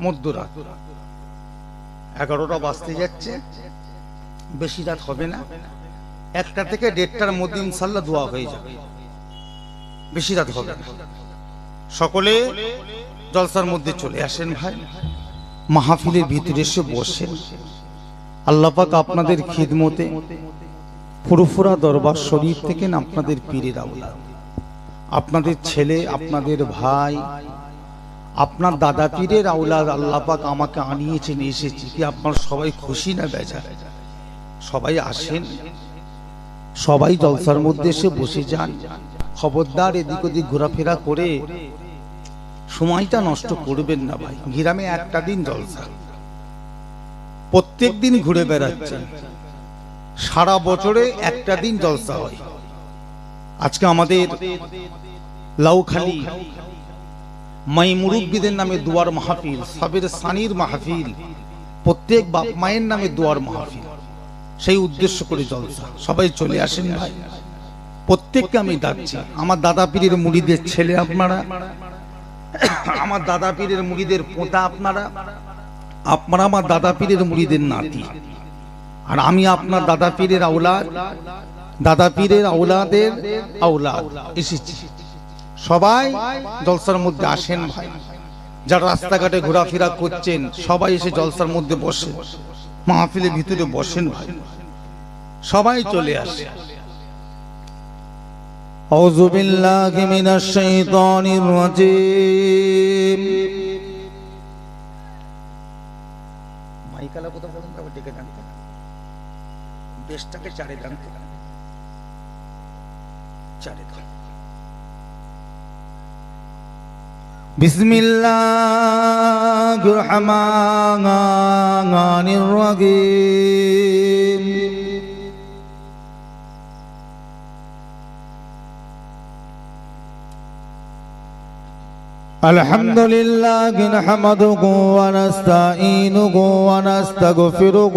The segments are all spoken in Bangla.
মধ্যরাত। এগারোটা বাজতে যাচ্ছে, বেশি রাত হবে না। একটা থেকে দেড়টার মধ্যে ইনশাল্লাহ দোয়া হয়ে যাবে। বেশি রাত হবে না। সকলে জলসার মধ্যে চলে আসেন ভাই। মাহফিলের ভিতরে এসে বসেন। আল্লাপাক আপনাদের খিদমতে ফুরফুরা দরবার শরীর থেকে আপনাদের পীরের আওলাদ। আপনাদের ছেলে, আপনাদের ভাই আপনার দাদা পীরের আওলাদ আল্লাপাক আমাকে আনিয়েছেন, এসেছি। কি আপনার সবাই খুশি না বেজা সবাই আসেন। সবাই জলসার মধ্যে এসে বসে যান। খবরদার এদিক ওদিক ঘোরাফেরা করে সময়টা নষ্ট করবেন না ভাই। গ্রামে একটা দিন জলসা। প্রত্যেক দিন ঘুরে বেড়াচ্ছেন। সারা বছরে একটা দিন জলসা হয়। আজকে আমাদের লাউখালি মাই মুরব্বীদের নামে দুয়ার মাহফিল, সাবের সানির মাহফিল, প্রত্যেক বাপ মায়ের নামে দুয়ার মাহফিল। সেই উদ্দেশ্য করে জলসা। সবাই চলে আসেন ভাই। প্রত্যেককে আমি ডাকছি। আমার দাদা পীরের মুড়িদের ছেলে আপনারা, আমার দাদা পীরের মুড়িদের পোতা আপনারা আপনারা আমার দাদা পীরের মুড়িদের নাতি। আর আমি আপনার দাদা পীরের আওলাদ, দাদা পীরের আওলাদের আওলাদ। এসেছি। সবাই জলসার মধ্যে আসেন ভাই যারা রাস্তাঘাটে ঘোরাফেরা করছেন সবাই এসে জলসার মধ্যে বসে মাহফিলের ভিতরে বসেন ভাই সবাই চলে আসে أعوذ بالله من الشيطان الرجيم মাইকালা কোথাও বলুন তারপর ডেকে টানতে বেশটাকে চারে টানতে চারে بسم الله الرحمن الرحيم الحمد لله نحمده ونستعينه ونستغفره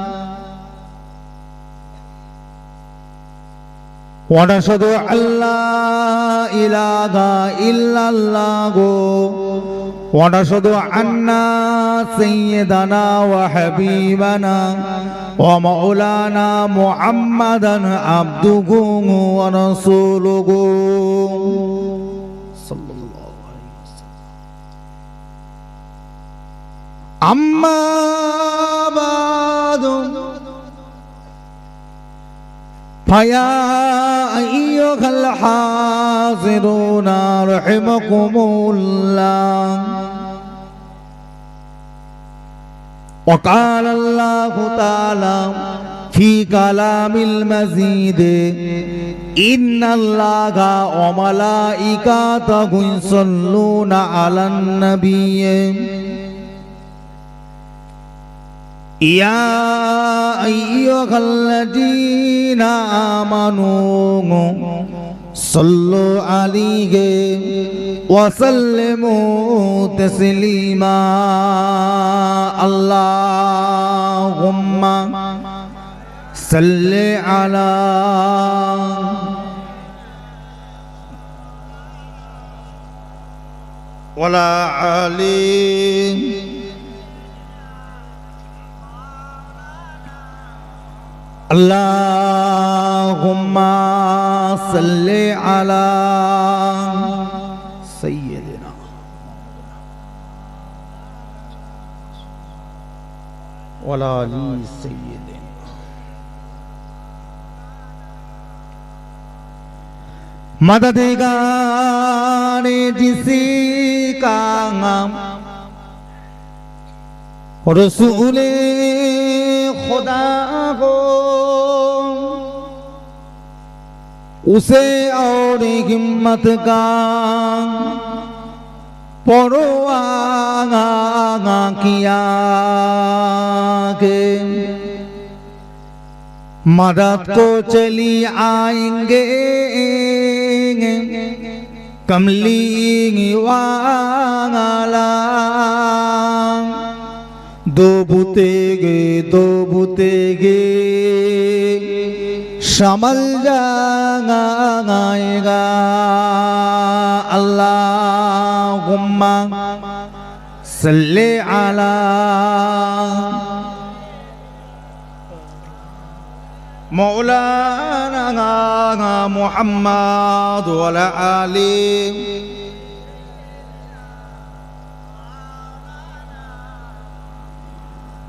ونشهد أن لا إله إلا الله ونشهد أن سيدنا وحبيبنا ومولانا محمدا عبده ورسوله صلى الله عليه وسلم أما بعد فيا أيها الحاضرون رحمكم الله وقال الله تعالى في كلام المزيد إن الله وملائكته يصلون على النبي يا أيها الذين آمنوا صلوا عليه وسلموا تسليما اللهم صل على ولا علي اللہم صلی علی سیدنا ولا علی سیدنا مددگار جسی کا غم رسول خدا کو اسے اور ہمت کا پرو آگ آگا کیا کہ مرد کو چلی آئیں گے کملی والا دو بوتے گے دو بوتے گے شمل جائے گا اللهم صلی على مولانا محمد والعلی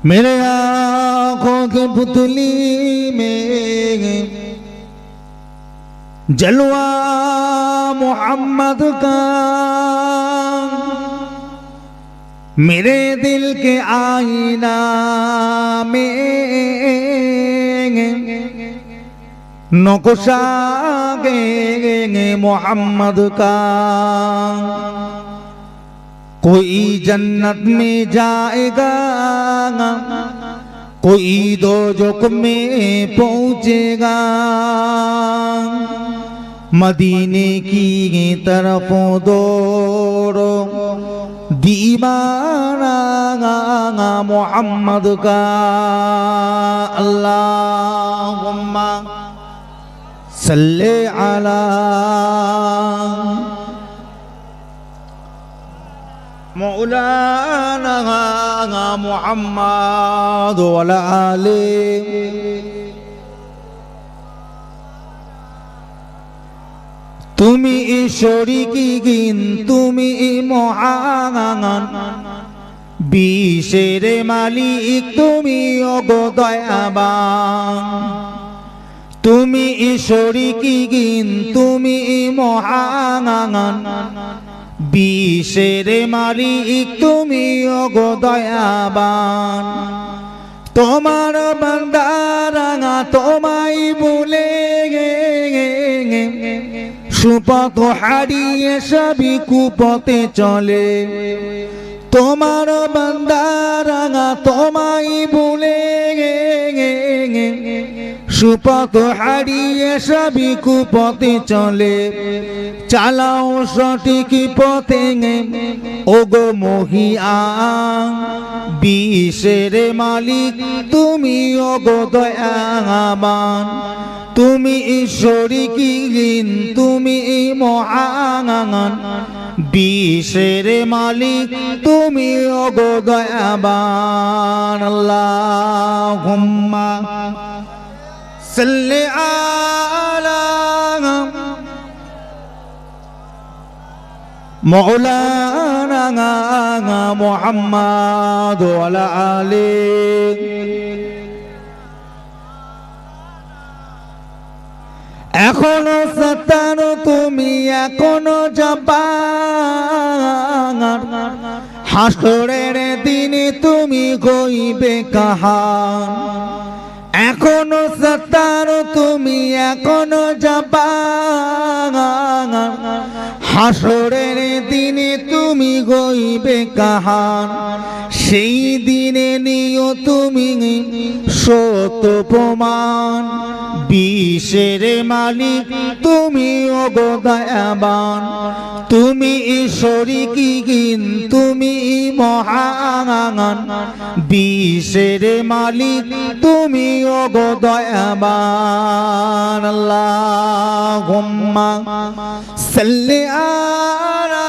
میرے آنکھوں کے پتلی میں جلوہ محمد کا۔ میرے دل کے آئینہ میں نکشا گے محمد کا۔ کوئی جنت میں جائے گا، کوئی دو جک میں پہنچے گا۔ مدینے کی طرف دوڑو۔ دیوانہ محمد کا اللہم صلی علی مولانا محمد وعلی তুমি ঈশ্বরী কি গিন, তুমি মহান বিশের মালিক, তুমি অগদয়াবান তুমি ঈশ্বরী কি গিন, তুমি মহান বিশের মালিক, তুমি অগদয়াবান তোমার বান্দারাঙা তোমায় বলে সুপথ হারিয়ে সবই কুপথে চলে। তোমার বান্দারাঙা তোমায় বলে সুপথ হারিয়ে সবই কুপথে চলে। চালাও সঠিক পথে। ওগো মহিয়া বিশের মালিক, তুমি ওগো দয়াবান। তুমি ঈশ্বরী কিন তুমি মহান বিশের মালিক, তুমি ওগো দয়াবান। আল্লাহ সাল্লি আলা মৌলানা মোহাম্মদ ওয়ালা আলী এখনও সতানো তুমি, এখনও জবান। হাসরের দিনে তুমি কইবে কাহান। এখনও সত্তার তুমি এখনও জবান হাসরের দিনে তুমি গইবে কাহান, সেই দিনে নিও তুমি সত প্রমাণ। বিশের মালিক তুমি অগদয়াবান তুমি ঈশ্বরী কি গিন, তুমি মহান বিশের মালিক তুমি অগদয়াবান صلي على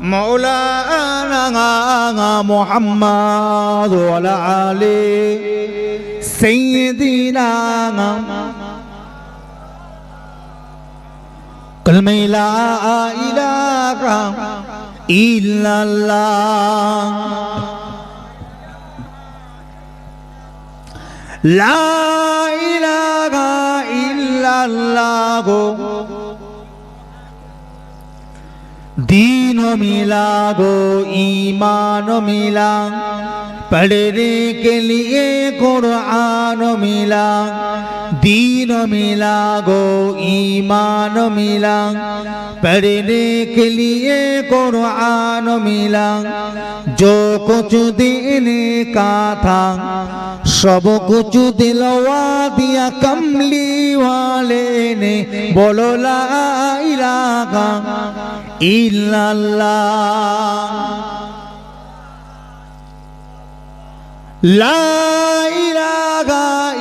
مولانا محمد وعلى علي سيدنا كلمة لا إله إلا الله. لا إله إلا ইল্লাল্লাহ দীন মিলা গো ইমান মিলা পড়নে কে লিয়ে কোরআন মিলা দীন মিলা গো ইমান মিলা পড়নে কে লিয়ে কোরআন মিলা যো कुछ देने কথা সব কুচু দিলওয়া দিয়া কমলি ওয়ালে বলো লাগা ইল্লাল্লাহ।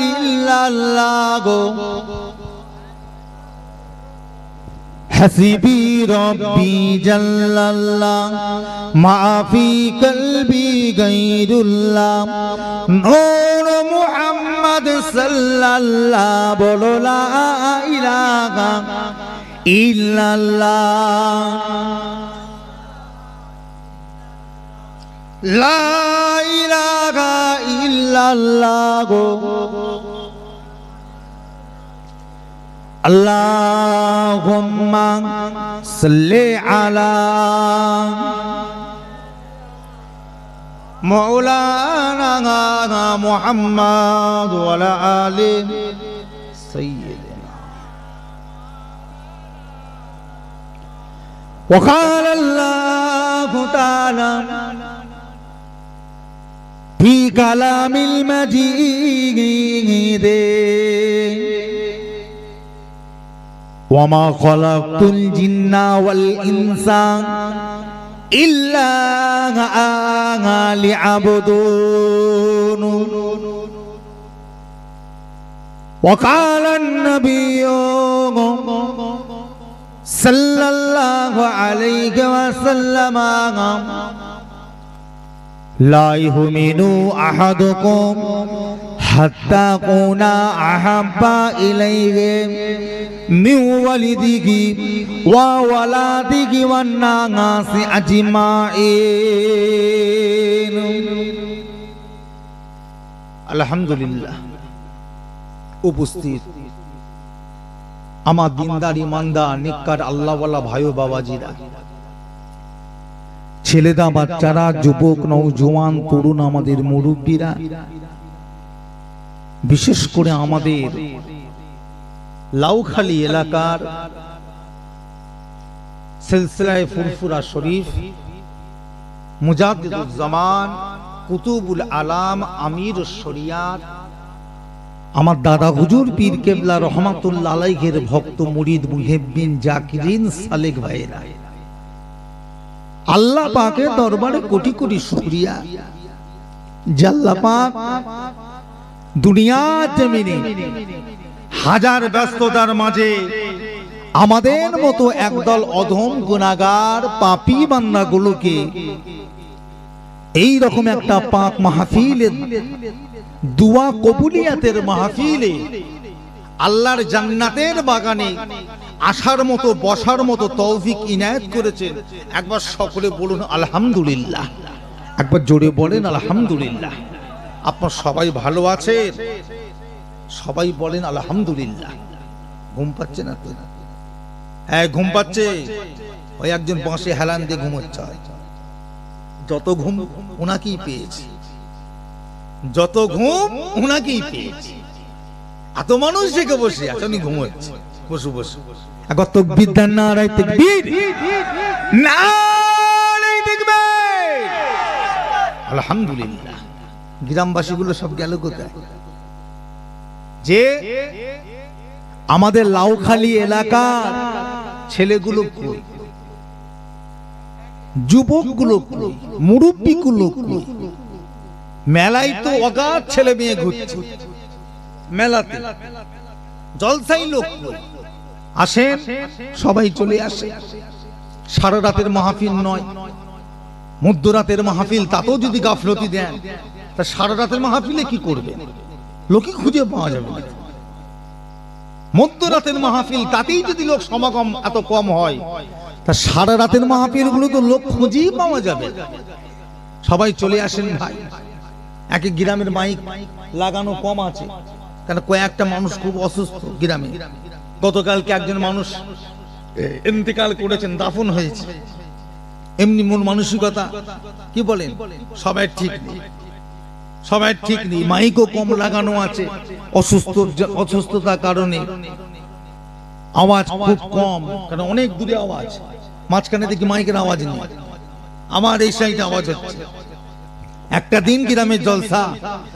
ইল্লাল্লাহ গো। লা ইলাহা ইল্লাল্লাহ গো হাসিবি রব্বি জাল্লাল্লাহ মাফি কলবি গায়রুল্লাহ নূর মুহাম্মদ সাল্লাল্লাহ বলো লা ইলাহা ইল্লাল্লাহ লা ইলাহা ইল্লাল্লাহ গো اللهم صل على مولانا محمد وعلى آل سيدنا. وقال الله تعالى في كلام المجيد وما خلقت الجن والإنس إلا ليعبدون وقال النبي صلى الله عليه وسلم لا يؤمن أحدكم حتى أكون أحب إليه من والده وولده والناس أجمعين আলহামদুলিল্লাহ উপস্থিত আমার দিনদার ইমানদার নিকার আল্লাহওয়ালা ভাই ও বাবাজিরা ছেলেদা বাচ্চারা যুবক নৌজওয়ান তরুণ আমাদের মুরব্বীরা বিশেষ করে আমাদের লাউখালী এলাকার সিলসিলায় ফুরফুরা শরীফ, মুজাদ্দিদুজ্জামান, কুতুবুল আলাম আমির শরিয়াত, আমার দাদা হুজুর পীর কেবলা রহমাতুল্লাহ আলাইহের ভক্ত মুরিদ মুহেব্বিন জাকিরিন সালেক ভাইয়েরা। আল্লাহ পাকের দরবারে কোটি কোটি শুকরিয়া। জাল্লা পাক দুনিয়া জমিনে হাজার ব্যস্ততার মাঝে আমাদের মতো একদল অধম গুণাগার পাপি বান্নাগুলোকে এই রকম একটা পাক মাহফিলে, দুয়া কবুলিয়াতের মাহফিলে আল্লাহর জান্নাতের বাগানে আসার মতো, বসার মতো তৌফিক ইনায়েত করেছেন। একবার সকলে বলুন, আলহামদুলিল্লাহ। একবার জোরে বলেন, আলহামদুলিল্লাহ। আপনার সবাই ভালো আছে? সবাই বলেন, আলহামদুলিল্লাহ। ঘুম পাচ্ছে না তো? হ্যাঁ ঘুম পাচ্ছে। ওই একজন বাঁশে হেলান দিয়ে ঘুমোচ্ছে। যত ঘুম ওনাকেই পেয়েছি। যত ঘুম ওনাকেই পেয়েছি। এত মানুষ জেগে বসে আছে, উনি ঘুমোচ্ছে। বসু বসু। একবার তকবীর দেন না রাই তকবীর। নারাই তাকবীর। আলহামদুলিল্লাহ। গ্রামবাসীগুলো সব গেল কোথায়? যে আমাদের লাউখালী এলাকার ছেলেগুলো যুবকগুলো কই? মুরব্বীগুলো মেলায় তো অগাধ ছেলে মেয়ে ঘুরছে। মেলাতে। জলসাই লোক? আসেন, সবাই চলে আসে। সারা রাতের মাহফিল নয়। মধ্যরাতের মাহফিল তাতেও যদি গাফলতি দেন তা সারা রাতের মাহফিলে কি করবে? লোকে খুঁজে পাওয়া যাবে না। মধ্যরাতের মাহফিল, তাতেই যদি লোক সমাগম এত কম হয়, তা সারা রাতের মাহফিলগুলো তো লোক খুঁজেই পাওয়া যাবে। সবাই চলে আসেন ভাই। এক এক গ্রামের মাইক লাগানো কম আছে। কেন কয়েকটা মানুষ খুব অসুস্থ গ্রামে। গতকালকে একজন মানুষ ইন্তেকাল করেছেন, দাফন হয়েছে। এমনি মন মানসিকতা, কি বলেন? সবাই ঠিক নেই। সবাই ঠিক নেই। মাইকও কম লাগানো আছে। অসুস্থ অসুস্থতার কারণে। আওয়াজ খুব কম কারণ অনেক দূরে আওয়াজ। মাঝখানে দেখি মাইকের আওয়াজ নেই। আমার এই সাইডে আওয়াজ হচ্ছে। একটা দিন গ্রামের জলসা।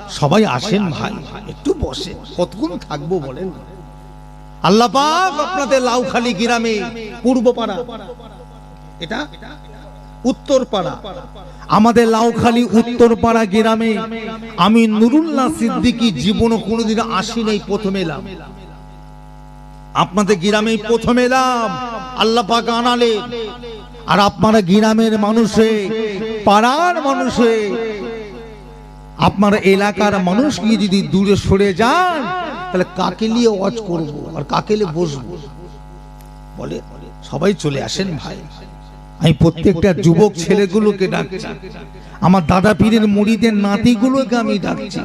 সবাই আসেন ভাই একটু বসে। কতক্ষণ থাকব বলেন? আল্লাহ পাক আপনাদের লাউখালি গ্রামে পূর্বপাড়া। এটা উত্তর পাড়া আমাদের লাউখালি উত্তর পাড়া গ্রামে আমি নুরুল্লাহ সিদ্দিকী জীবনও কোনোদিন আসি নাই প্রথম এলাম। আপনাদের গ্রামে প্রথম এলাম, আল্লাহ পাক আনালেন আর আপনারা গ্রামের মানুষে, পাড়ার মানুষে, আপনার এলাকার মানুষ নিয়ে যদি দূরে সরে যান, তাহলে কাকে নিয়ে ওয়াজ করব আর কাকে নিয়ে বসবো? বলে, সবাই চলে আসেন ভাই। আমি প্রত্যেকটা যুবক ছেলেগুলোকে ডাকছি। আমার দাদা পীরের মুড়িদের নাতিগুলোকে আমি ডাকছি।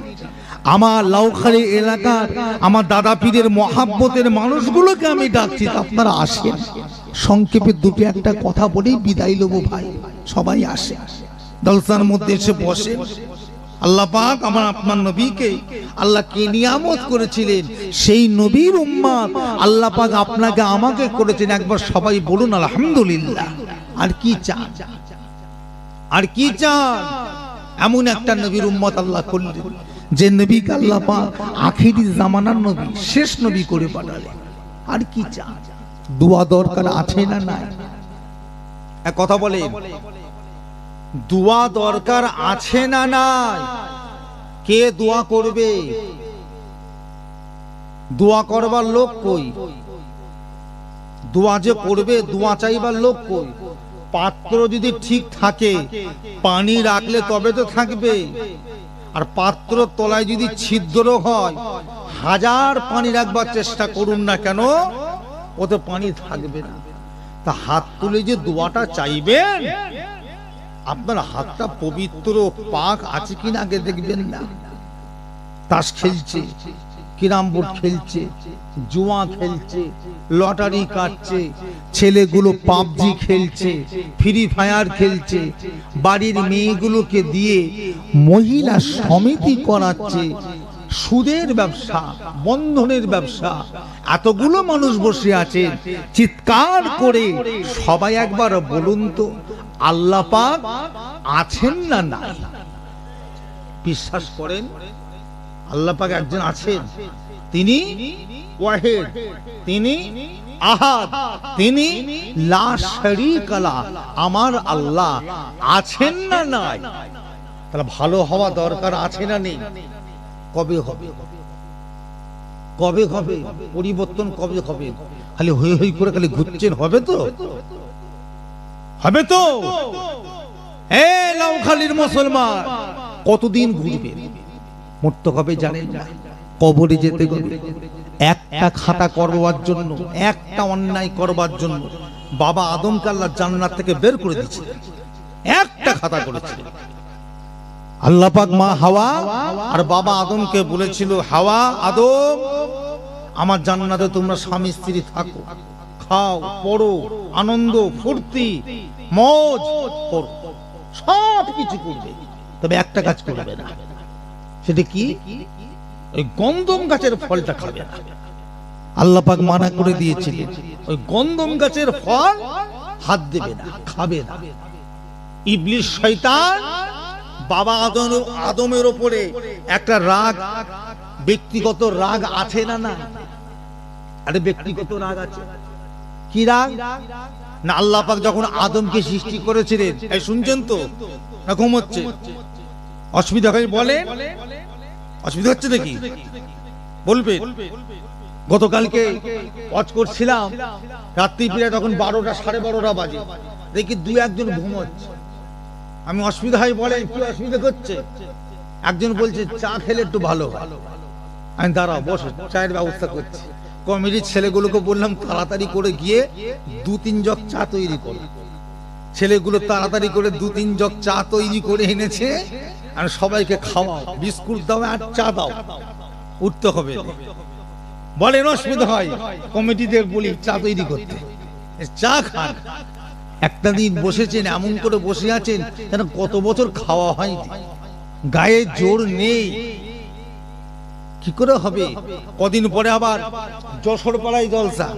আমার লাউখালি এলাকার আমার দাদা পীরের মহাব্বতের মানুষগুলোকে আমি ডাকছি। আপনারা আসেন। সংক্ষেপে দুটো একটা কথা বলেই বিদায় নেব ভাই। সবাই আসে। দলসার মধ্যে এসে বসে। আল্লাহ পাক আমার আপনার নবীকে আল্লাহ কে নিয়ামত করেছিলেন। সেই নবীর উম্মাদ আল্লাহ পাক আপনাকে আমাকে করেছেন। একবার সবাই বলুন আলহামদুলিল্লাহ। আর কি চান? আর কি চান? এমন একটা নবীর উম্মত আল্লাহ করলেন, যে নবী আল্লাহ পাক আখিরি জামানার নবী, শেষ নবী করে পাঠালেন। আর কি চান? দোয়া দরকার আছে না নাই? কথা বলে দোয়া দরকার আছে না নাই? কে দোয়া করবে? দোয়া করবার লোক কই? দোয়া যে করবে, দোয়া চাইবার লোক কই? পাত্র যদি ঠিক থাকে, পানি রাখলে তবে তো থাকবে। আর পাত্র তলায় যদি ছিদ্র হয়, হাজার পানি রাখবার চেষ্টা করুন না কেন, ওতে পানি থাকবে না। তা হাত তুলে যে দোয়াটা চাইবেন, আপনার হাতটা পবিত্র পাক আছে কিনা আগে দেখবেন না। তাস খেলছে। কিরাম বোর্ড খেলছে জুয়া খেলছে লটারি কাটছে ছেলেগুলো পাবজি খেলছে ফ্রি ফায়ার খেলছে বাড়ির মেয়েগুলোকে দিয়ে মহিলা সমিতি করাচ্ছে সুদের ব্যবসা বন্ধনের ব্যবসা। এতগুলো মানুষ বসে আছে চিৎকার করে সবাই একবার বলুন তো আল্লাহ পাক আছেন না। নাই? বিশ্বাস করেন আল্লাহ পাক একজন আছেন। তিনি ওয়াহেদ, তিনি আহাদ, তিনি লা শারীকা লা আমার আল্লাহ আছেন না নাই? তাহলে ভালো হওয়া দরকার আছে না নেই? কবে হবে? কবে হবে? পরিবর্তন কবে হবে? খালি হই হই করে খালি ঘুরছেন, হবে তো? হবে তো? এ লাউখালির মুসলমান, কতদিন ঘুরবে মরতে হবে জানেন কবরে যেতে হবে একটা খাতা করবার জন্য, একটা অন্যায় করবার জন্য বাবা আদম কাল্লা জান্নাত থেকে বের করে দিচ্ছে একটা খাতা করেছে। আল্লাহ পাক মা হাওয়া আর বাবা আদমকে বলেছিল, হাওয়া, আদম, আমার জান্নাতে তোমরা স্বামী, স্ত্রী থাকো। খাও, পড়ো, আনন্দ, ফুর্তি, মজ সব কিছু করবে। তবে একটা কাজ করবে না। সেটা কি? ওই গন্ধম গাছের ফলটা খাবে। না আল্লাহ পাক মানা করে দিয়েছিলেন, ওই গন্ধম গাছের ফল হাত দেবে না, খাবে না। ইবলিশ শয়তান বাবা আদম, আদমের ওপরে একটা রাগ, ব্যক্তিগত রাগ আছে না না আরে ব্যক্তিগত রাগ আছে। কি রাগ? না, আল্লাহ পাক যখন আদমকে সৃষ্টি করেছিলেন শুনছেন তো? না ঘুমোচ্ছে অসুবিধা হয়? বলেন। অসুবিধা হচ্ছে নাকি? বলবে। গতকালকে ওয়াচ করছিলাম। রাত্রি প্রায় তখন বারোটা সাড়ে বারোটা বাজে। দেখি দু একজন ঘুমোচ্ছে আমি অসুবিধা হয় বলেন কি অসুবিধা করছে? একজন বলছে চা খেলে একটু ভালো আমি দাঁড়াও বসো চায়ের ব্যবস্থা করছি। কমিটির ছেলেগুলোকে বললাম তাড়াতাড়ি করে গিয়ে দু তিন জগ চা তৈরি করো। ছেলেগুলো তাড়াতাড়ি করে দু তিন জগ চা তৈরি করে এনেছে আর সবাইকে খাওয়াও। বিস্কুট দাও আর চা দাও। উঠতে হবে। বলেন, অসুবিধা হয়। কমিটিদের বলি, চা তৈরি করতে। চা খান। একটা দিন বসেছেন, এমন করে বসে আছেন যেন কত বছর খাওয়া হয়নি। গায়ে জোর নেই। কি করে হবে? কদিন পরে আবার যশোর পাড়ায় জলসা।